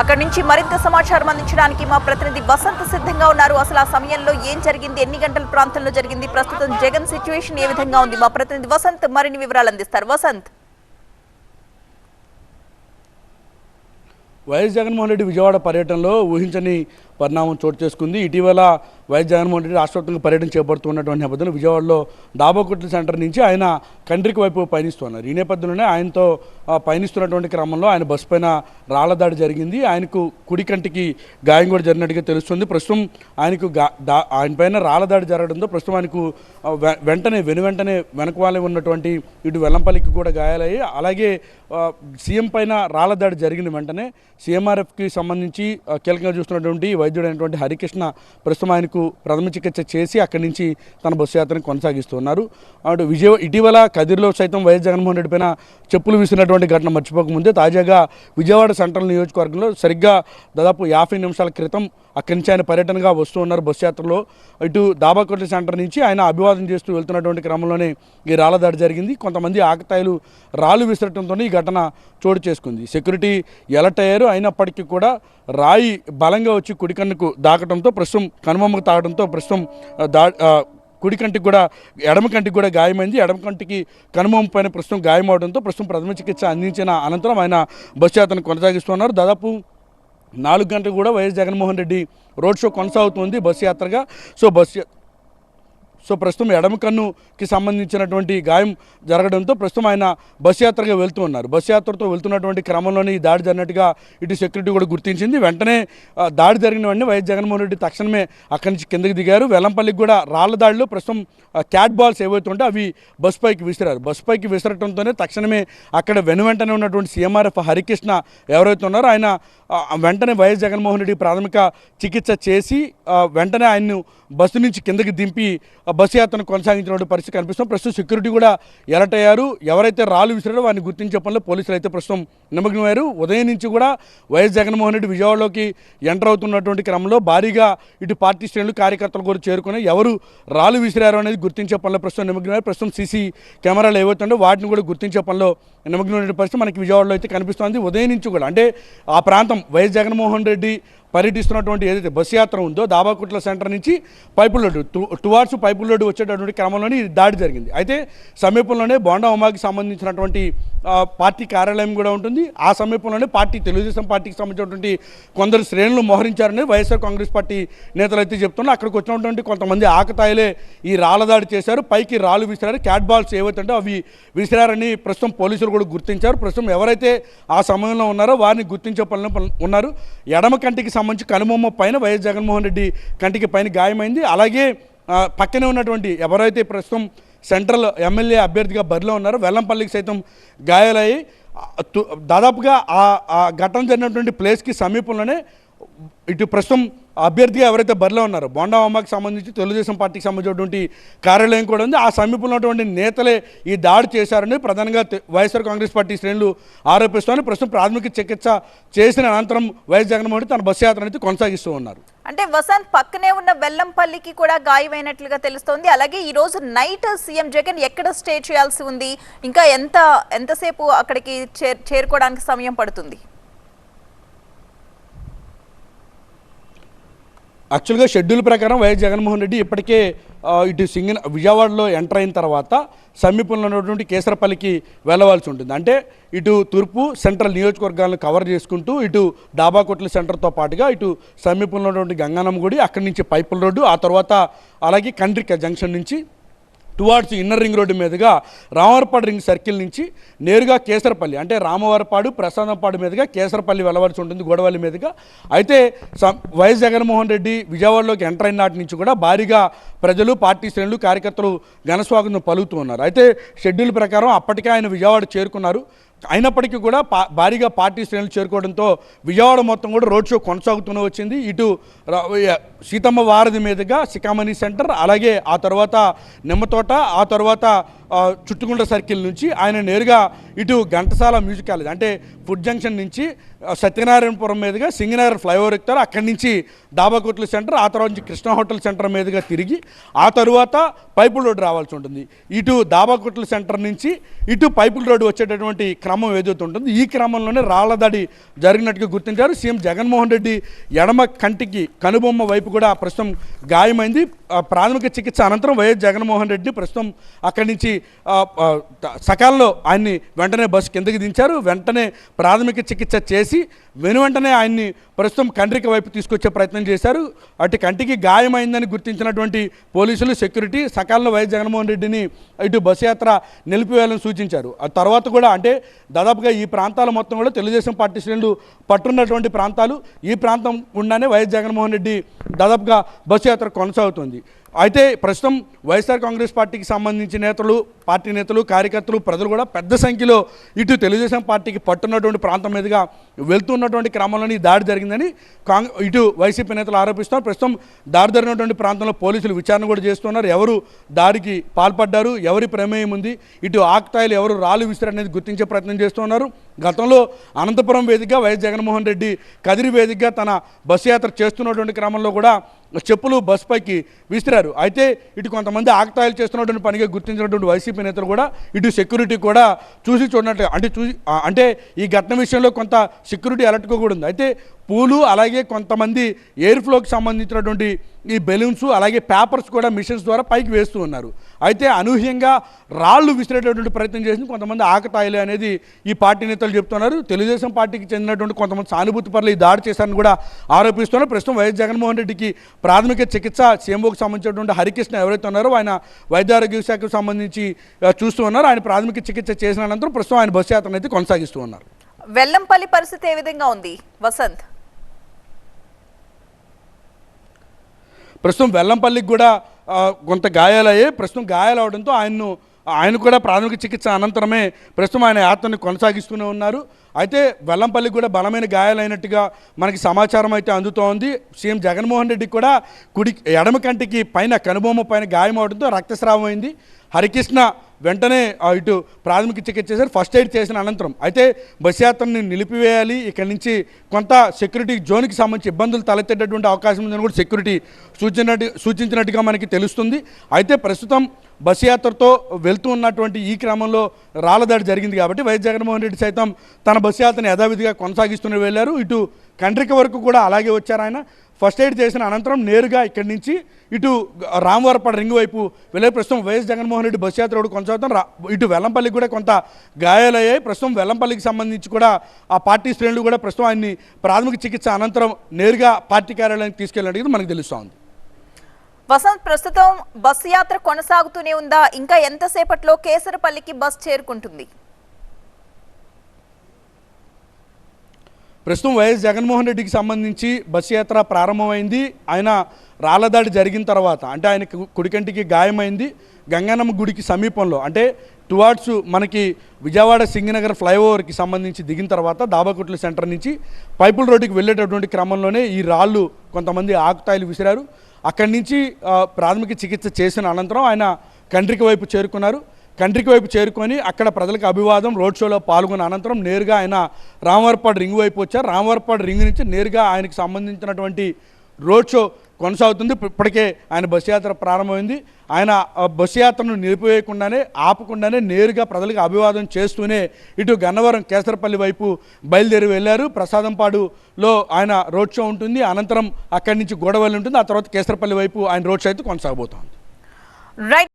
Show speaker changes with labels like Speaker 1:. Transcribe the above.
Speaker 1: అక్కడి నుంచి మరింత సమాచారం అందించడానికి మా ప్రతినిధి వసంత్ సిద్ధంగా ఉన్నారు. అసలు ఆ సమయంలో ఏం జరిగింది? ఎన్ని గంటల ప్రాంతంలో జరిగింది? ప్రస్తుతం జగన్ సిచ్యువేషన్ ఏ విధంగా ఉంది? మా ప్రతినిధి వసంత్ మరిన్ని వివరాలు అందిస్తారు. వసంత్.
Speaker 2: వైఎస్ జగన్మోహన్ రెడ్డి విజయవాడ పర్యటనలో ఊహించని పరిణామం చోటు చేసుకుంది. ఇటీవల వైఎస్ జగన్మోహన్ రెడ్డి రాష్ట్రవ్యాప్తంగా పర్యటన చేపడుతున్నటువంటి నేపథ్యంలో విజయవాడలో డాబాకుట్ల సెంటర్ నుంచి ఆయన కంట్రీకి వైపు పయనిస్తున్నారు. ఈ నేపథ్యంలోనే ఆయనతో పయనిస్తున్నటువంటి క్రమంలో ఆయన బస్సు పైన రాళ్ళ దాడి జరిగింది. ఆయనకు కుడి కంటికి గాయం కూడా జరిగినట్టుగా తెలుస్తుంది. ప్రస్తుతం ఆయనకు గా ఆయన పైన రాళ్ళ దాడి జరగడంతో ప్రస్తుతం ఆయనకు వె- వెంటనే వెను వెంటనే వెనక ఉన్నటువంటి ఇటు వెల్లంపల్లికి కూడా గాయాలయ్యి అలాగే సీఎం పైన రాళ్ళ దాడి జరిగిన వెంటనే సీఎంఆర్ఎఫ్కి సంబంధించి కీలకంగా చూస్తున్నటువంటి వైద్యుడైనటువంటి హరికృష్ణ ప్రస్తుతం ఆయనకు ప్రథమ చికిత్స చేసి అక్కడి నుంచి తన బస్సు యాత్రను కొనసాగిస్తున్నారు అటు విజయ ఇటీవల కదిరిలో సైతం వైఎస్ జగన్మోహన్ రెడ్డి పైన చెప్పులు విసిరినటువంటి ఘటన మర్చిపోకముందే తాజాగా విజయవాడ సెంట్రల్ నియోజకవర్గంలో సరిగ్గా దాదాపు యాభై నిమిషాల క్రితం అక్కడి నుంచి ఆయన పర్యటనగా వస్తూ ఉన్నారు బస్సు యాత్రలో. ఇటు దాబాకోట్ల సెంటర్ నుంచి ఆయన అభివాదం చేస్తూ వెళ్తున్నటువంటి క్రమంలోనే ఈ రాళ్ళ దాడి జరిగింది. కొంతమంది ఆకతాయిలు రాళ్ళు విసరటంతో ఈ ఘటన చోటు చేసుకుంది. సెక్యూరిటీ ఎలర్ట్ అయ్యారు. అయినప్పటికీ కూడా రాయి బలంగా వచ్చి కుడికన్నుకు దాకటంతో ప్రస్తుతం కనుమమ్మకు తాగడంతో ప్రస్తుతం దా కుడికంటికి కుడి కంటికి కూడా ఎడమ కంటికి కూడా గాయమైంది. ఎడమ కంటికి కనుమం పైన ప్రస్తుతం గాయం అవడంతో ప్రస్తుతం ప్రథమ చికిత్స అందించిన అనంతరం ఆయన బస్సు యాత్రను కొనసాగిస్తున్నారు. దాదాపు నాలుగు గంటలు కూడా YS Jaganmohan Reddy road show కొనసాగుతుంది బస్సు యాత్రగా. సో బస్సు సో ప్రస్తుతం ఎడమ కన్నుకి సంబంధించినటువంటి గాయం జరగడంతో ప్రస్తుతం ఆయన బస్ యాత్రగా వెళ్తూ ఉన్నారు. బస్ యాత్రతో వెళ్తున్నటువంటి క్రమంలోనే ఈ దాడి జరిగినట్టుగా ఇటు సెక్యూరిటీ కూడా గుర్తించింది. వెంటనే దాడి జరిగిన వెంటనే వైఎస్ జగన్మోహన్ రెడ్డి తక్షణమే అక్కడి నుంచి కిందకి దిగారు. వెల్లంపల్లికి కూడా రాళ్ళ దాడిలో ప్రస్తుతం క్యాట్ బాల్స్ ఏవైతే ఉంటే అవి బస్ పైకి విసిరారు. బస్ పైకి విసరటంతోనే తక్షణమే అక్కడ వెను వెంటనే ఉన్నటువంటి సీఎంఆర్ఎఫ్ హరికృష్ణ ఎవరైతే ఉన్నారో ఆయన వెంటనే వైఎస్ జగన్మోహన్ రెడ్డి ప్రాథమిక చికిత్స చేసి వెంటనే ఆయన్ను బస్సు నుంచి కిందకి దింపి బస్సు యాత్రను కొనసాగించినటువంటి పరిస్థితి కనిపిస్తుంది. ప్రస్తుతం సెక్యూరిటీ కూడా ఎలర్ట్ అయ్యారు. ఎవరైతే రాళ్ళు విసిరారో వారిని గుర్తించే పనిలో పోలీసులు అయితే ప్రస్తుతం నిమగ్నమయ్యారు. ఉదయం నుంచి కూడా వైఎస్ జగన్మోహన్ రెడ్డి విజయవాడలోకి ఎంటర్ అవుతున్నటువంటి క్రమంలో భారీగా ఇటు పార్టీ శ్రేణులు కార్యకర్తలు కూడా చేరుకుని ఎవరు రాళ్ళు విసిరారు అనేది గుర్తించే పనిలో ప్రస్తుతం నిమగ్నమయ్యారు ప్రస్తుతం సీసీ కెమెరాలు ఏవైతుండో వాటిని కూడా గుర్తించే పనిలో నిమగ్నమైన పరిస్థితి మనకి విజయవాడలో అయితే కనిపిస్తోంది. ఉదయం నుంచి కూడా అంటే ఆ ప్రాంతం వైఎస్ జగన్మోహన్ రెడ్డి పర్యటిస్తున్నటువంటి ఏదైతే బస్సు యాత్ర ఉందో దాబాకుట్ల సెంటర్ నుంచి పైపుల్ టూ టు- టువార్డ్స్ వచ్చేటటువంటి క్రమంలోనే ఈ దాడి జరిగింది. అయితే సమీపంలోనే బోండా ఉమాకి సంబంధించినటువంటి పార్టీ కార్యాలయం కూడా ఉంటుంది. ఆ సమీపంలోనే పార్టీ తెలుగుదేశం పార్టీకి సంబంధించినటువంటి కొందరు శ్రేణులు మోహరించారని వైఎస్ఆర్ కాంగ్రెస్ పార్టీ నేతలు అయితే చెప్తున్నారు. అక్కడికి వచ్చినటువంటి కొంతమంది ఆకతాయిలే ఈ రాళ్ళ దాడి చేశారు. పైకి రాళ్ళు విసిరారు. క్యాట్ బాల్స్ ఏవైతే అవి విసిరారని ప్రస్తుతం పోలీసులు కూడా గుర్తించారు. ప్రస్తుతం ఎవరైతే ఆ సమయంలో ఉన్నారో వారిని గుర్తించే పనులు పనులు ఉన్నారు. ఎడమ కంటికి సంబంధించి కనుబొమ్మ పైన వైఎస్ జగన్మోహన్ రెడ్డి కంటికి పైన గాయమైంది. అలాగే పక్కనే ఉన్నటువంటి ఎవరైతే ప్రస్తుతం సెంట్రల్ ఎమ్మెల్యే అభ్యర్థిగా బరిలో ఉన్నారో వెల్లంపల్లికి సైతం గాయాలయ్యి తు- దాదాపుగా ఆ ఆ ఘటన జరిగినటువంటి ప్లేస్కి సమీపంలోనే ఇటు ప్రస్తుతం అభ్యర్థిగా ఎవరైతే బరిలో ఉన్నారో బొండా అమ్మకి సంబంధించి తెలుగుదేశం పార్టీకి సంబంధించినటువంటి కార్యాలయం కూడా ఉంది. ఆ సమీపంలో ఉన్నటువంటి నేతలే ఈ దాడి చేశారని ప్రధానంగా వైఎస్ఆర్ కాంగ్రెస్ పార్టీ శ్రేణులు ఆరోపిస్తున్నారు. ప్రస్తుతం ప్రాథమిక చికిత్స చేసిన అనంతరం వైఎస్ జగన్మోహన్ రెడ్డి తన బస్సు యాత్ర అయితే కొనసాగిస్తూ ఉన్నారు.
Speaker 1: అంటే వసంత్ పక్కనే ఉన్న వెల్లంపల్లికి కూడా గాయమైనట్లుగా తెలుస్తోంది. అలాగే ఈ రోజు నైట్ సీఎం జగన్ ఎక్కడ స్టే చేయాల్సి ఉంది? ఇంకా ఎంత ఎంతసేపు అక్కడికి చేరుకోవడానికి సమయం పడుతుంది?
Speaker 2: యాక్చువల్గా షెడ్యూల్ ప్రకారం వైఎస్ జగన్మోహన్ రెడ్డి ఇప్పటికే ఇటు సింగన్ విజయవాడలో ఎంటర్ అయిన తర్వాత సమీపంలో ఉన్నటువంటి కేసరపల్లికి వెళ్ళవలసి ఉంటుంది. అంటే ఇటు తూర్పు సెంట్రల్ నియోజకవర్గాలను కవర్ చేసుకుంటూ ఇటు డాబాకొట్ల సెంటర్తో పాటుగా ఇటు సమీపంలో ఉన్నటువంటి గంగానమ్మ గుడి అక్కడి నుంచి పైపుల రోడ్డు ఆ తర్వాత అలాగే కండ్రిక జంక్షన్ నుంచి టువార్డ్స్ ఇన్నర్ రింగ్ రోడ్డు మీదుగా రామవరపాడు రింగ్ సర్కిల్ నుంచి నేరుగా కేసరపల్లి అంటే రామవరపాడు ప్రసాదంపాడు మీదుగా కేసరపల్లి వెళ్ళవలసి ఉంటుంది గోడవల్లి మీదుగా. అయితే వైఎస్ జగన్మోహన్ రెడ్డి విజయవాడలోకి ఎంటర్ అయిన నాటి నుంచి కూడా భారీగా ప్రజలు పార్టీ శ్రేణులు కార్యకర్తలు ఘనస్వాగతం పలుకుతూ ఉన్నారు. అయితే షెడ్యూల్ ప్రకారం అప్పటికే ఆయన విజయవాడ చేరుకున్నారు. అయినప్పటికీ కూడా పా భారీగా పార్టీ శ్రేణులు చేరుకోవడంతో విజయవాడ మొత్తం కూడా రోడ్ షో కొనసాగుతూనే వచ్చింది. ఇటు సీతమ్మ వారధి మీదుగా సికామణి సెంటర్ అలాగే ఆ తర్వాత నిమ్మతోట ఆ తర్వాత చుట్టుకుంట సర్కిల్ నుంచి ఆయన నేరుగా ఇటు ఘంటసాల మ్యూజిక్ కాలేజ్ అంటే ఫుడ్ జంక్షన్ నుంచి సత్యనారాయణపురం మీదుగా సింగనగర్ ఫ్లైఓవర్ ఎక్కుతారు. అక్కడి నుంచి దాబాకోట్ల సెంటర్ ఆ తర్వాత నుంచి కృష్ణ హోటల్ సెంటర్ మీదుగా తిరిగి ఆ తరువాత పైపుల్ రోడ్డు రావాల్సి ఉంటుంది. ఇటు దాబాకోట్ల సెంటర్ నుంచి ఇటు పైపుల్ రోడ్డు వచ్చేటటువంటి క్రమం ఏదైతే ఉంటుంది ఈ క్రమంలోనే రాళ్ళదాడి జరిగినట్టుగా గుర్తించారు. సీఎం జగన్మోహన్ రెడ్డి ఎడమ కంటికి కనుబొమ్మ వైపు కూడా ప్రస్తుతం గాయమైంది. ప్రాథమిక చికిత్స అనంతరం వైఎస్ జగన్మోహన్ రెడ్డి ప్రస్తుతం అక్కడి నుంచి సకాలంలో ఆయన్ని వెంటనే బస్సు కిందకి దించారు. వెంటనే ప్రాథమిక చికిత్స చేసి వెను వెంటనే ఆయన్ని ప్రస్తుతం కండ్రిక వైపు తీసుకొచ్చే ప్రయత్నం చేశారు. అటు కంటికి గాయమైందని గుర్తించినటువంటి పోలీసులు సెక్యూరిటీ సకాలంలో వైఎస్ జగన్మోహన్ రెడ్డిని ఇటు బస్సు యాత్ర నిలిపివేయాలని సూచించారు. ఆ తర్వాత కూడా అంటే దాదాపుగా ఈ ప్రాంతాల మొత్తం కూడా తెలుగుదేశం పార్టీ శ్రేణులు పట్టున్నటువంటి ప్రాంతాలు. ఈ ప్రాంతం ఉండనే వైఎస్ జగన్మోహన్ రెడ్డి దాదాపుగా బస్సు యాత్ర కొనసాగుతుంది. అయితే ప్రస్తుతం వైఎస్ఆర్ కాంగ్రెస్ పార్టీకి సంబంధించిన నేతలు పార్టీ నేతలు కార్యకర్తలు ప్రజలు కూడా పెద్ద సంఖ్యలో ఇటు తెలుగుదేశం పార్టీకి పట్టున్నటువంటి ప్రాంతం మీదుగా వెళ్తున్నటువంటి క్రమంలోనే దాడి జరిగిందని కాంగ్ ఇటు వైసీపీ నేతలు ఆరోపిస్తున్నారు. ప్రస్తుతం దాడి జరిగినటువంటి ప్రాంతంలో పోలీసులు విచారణ కూడా చేస్తున్నారు. ఎవరు దాడికి పాల్పడ్డారు ఎవరి ప్రమేయం ఉంది ఇటు ఆక్తాయిలు ఎవరు రాళ్ళు విసిరారు అనేది గుర్తించే ప్రయత్నం చేస్తున్నారు. గతంలో అనంతపురం వేదికగా వైఎస్ జగన్మోహన్ రెడ్డి కదిరి వేదికగా తన బస్సు యాత్ర చేస్తున్నటువంటి క్రమంలో కూడా చెప్పులు బస్ పైకి విసిరారు. అయితే ఇటు కొంతమంది ఆక్తాయిలు చేస్తున్నటువంటి పనిగా గుర్తించినటువంటి వైసీపీ నేతలు కూడా ఇటు సెక్యూరిటీ కూడా చూసి చూడనట్లు అంటే చూసి అంటే ఈ ఘటన విషయంలో కొంత సెక్యూరిటీ అలర్ట్గా కూడా ఉంది. అయితే పూలు అలాగే కొంతమంది ఎయిర్ ఫ్లోకి సంబంధించినటువంటి ఈ బెలూన్స్ అలాగే పేపర్స్ కూడా మిషన్స్ ద్వారా పైకి వేస్తూ ఉన్నారు. అయితే అనూహ్యంగా రాళ్ళు విసిరేటటువంటి ప్రయత్నం చేసింది కొంతమంది ఆకతాయిలు అనేది ఈ పార్టీ నేతలు చెప్తున్నారు. తెలుగుదేశం పార్టీకి చెందినటువంటి కొంతమంది సానుభూతి పనులు ఈ దాడి చేశారని కూడా ఆరోపిస్తున్నారు. ప్రస్తుతం వైఎస్ జగన్మోహన్ రెడ్డికి ప్రాథమిక చికిత్స సీఎంఓకి సంబంధించినటువంటి హరికృష్ణ ఎవరైతే ఉన్నారో ఆయన వైద్యారోగ్య శాఖకు సంబంధించి చూస్తూ ఉన్నారు. ఆయన ప్రాథమిక చికిత్స చేసిన అనంతరం ప్రస్తుతం ఆయన బస్సు యాత్రను అయితే కొనసాగిస్తూ ఉన్నారు.
Speaker 1: వెల్లంపల్లి పరిస్థితి ఏ విధంగా ఉంది? వసంత్?
Speaker 2: ప్రస్తుతం వెల్లంపల్లికి కూడా కొంత గాయాలయ్యాయి. ప్రస్తుతం గాయాలు అవడంతో ఆయన్ను ఆయన కూడా ప్రాథమిక చికిత్స అనంతరమే ప్రస్తుతం ఆయన యాత్రను కొనసాగిస్తూనే ఉన్నారు. అయితే వెల్లంపల్లికి కూడా బలమైన గాయాలైనట్టుగా మనకి సమాచారం అయితే అందుతోంది. సీఎం జగన్మోహన్ రెడ్డి కూడా కుడి ఎడమ కంటికి పైన కనుబొమ్మ పైన గాయం అవడంతో రక్తస్రావం అయింది. హరికృష్ణ వెంటనే ఆ, ఇటు ప్రాథమిక చికిత్స చేశారు ఫస్ట్ ఎయిడ్ చేసిన అనంతరం. అయితే బస్ యాత్రని నిలిపివేయాలి ఇక్కడి నుంచి కొంత సెక్యూరిటీ జోన్కి సంబంధించి ఇబ్బందులు తలెత్తేటటువంటి అవకాశం ఉందని కూడా సెక్యూరిటీ సూచించినట్టు సూచించినట్టుగా మనకి తెలుస్తుంది. అయితే ప్రస్తుతం బస్ యాత్రతో వెళ్తూ ఉన్నటువంటి ఈ క్రమంలో రాళ్ళదాడి జరిగింది కాబట్టి వైఎస్ జగన్మోహన్ రెడ్డి సైతం తన బస్ యాత్రను యథావిధిగా కొనసాగిస్తూనే వెళ్ళారు. ఇటు కండ్రిక వరకు కూడా అలాగే వచ్చారు ఆయన. ఫస్ట్ ఎయిడ్ చేసిన అనంతరం నేరుగా ఇక్కడి నుంచి ఇటు రామవరపడ రింగ్ వైపు వెళ్ళే ప్రస్తుతం వైఎస్ జగన్మోహన్ రెడ్డి బస్ యాత్ర కూడా కొనసాగుతాం. ఇటు వెల్లంపల్లికి కూడా కొంత గాయాలయ్యాయి. ప్రస్తుతం వెల్లంపల్లికి సంబంధించి కూడా ఆ పార్టీ శ్రేణులు కూడా ప్రస్తుతం ఆయన్ని ప్రాథమిక చికిత్స అనంతరం నేరుగా పార్టీ కార్యాలయానికి తీసుకెళ్ళడానికి మనకు తెలుస్తోంది.
Speaker 1: వసంత్ ప్రస్తుతం బస్సు యాత్ర కొనసాగుతూనే ఉందా? ఇంకా ఎంతసేపట్లో కేసరపల్లికి బస్ చేరుకుంటుంది?
Speaker 2: ప్రస్తుతం వైఎస్ జగన్మోహన్ రెడ్డికి సంబంధించి బస్సు యాత్ర ప్రారంభమైంది. ఆయన రాళ్ళదాడి జరిగిన తర్వాత అంటే ఆయన కు- కుడికంటికి గాయమైంది. గంగానమ్మ గుడికి సమీపంలో అంటే టువార్డ్స్ మనకి విజయవాడ సింగనగర్ ఫ్లైఓవర్కి సంబంధించి దిగిన తర్వాత దాబాకుట్ల సెంటర్ నుంచి పైపుల్ రోడ్డుకి వెళ్ళేటటువంటి క్రమంలోనే ఈ రాళ్ళు కొంతమంది ఆకుతాయిలు విసిరారు. అక్కడి నుంచి ప్రాథమిక చికిత్స చేసిన అనంతరం ఆయన కండ్రికి వైపు చేరుకున్నారు. కంట్రీకి వైపు చేరుకొని అక్కడ ప్రజలకు అభివాదం రోడ్ షోలో పాల్గొన్న అనంతరం నేరుగా ఆయన రామవరపాడు రింగ్ వైపు వచ్చారు. రామవరపాడు రింగ్ నుంచి నేరుగా ఆయనకు సంబంధించినటువంటి రోడ్ షో కొనసాగుతుంది. ఇప్పటికే ఆయన బస్సు యాత్ర ప్రారంభమైంది. ఆయన బస్సు యాత్రను నిలిపివేయకుండానే ఆపకుండానే నేరుగా ప్రజలకు అభివాదం చేస్తూనే ఇటు గన్నవరం కేసరపల్లి వైపు బయలుదేరి వెళ్ళారు. ప్రసాదంపాడులో ఆయన రోడ్ షో ఉంటుంది. అనంతరం అక్కడి నుంచి గోడవల్లి ఉంటుంది. ఆ తర్వాత కేసరపల్లి వైపు ఆయన రోడ్ షో అయితే కొనసాగబోతోంది.
Speaker 1: రైట్.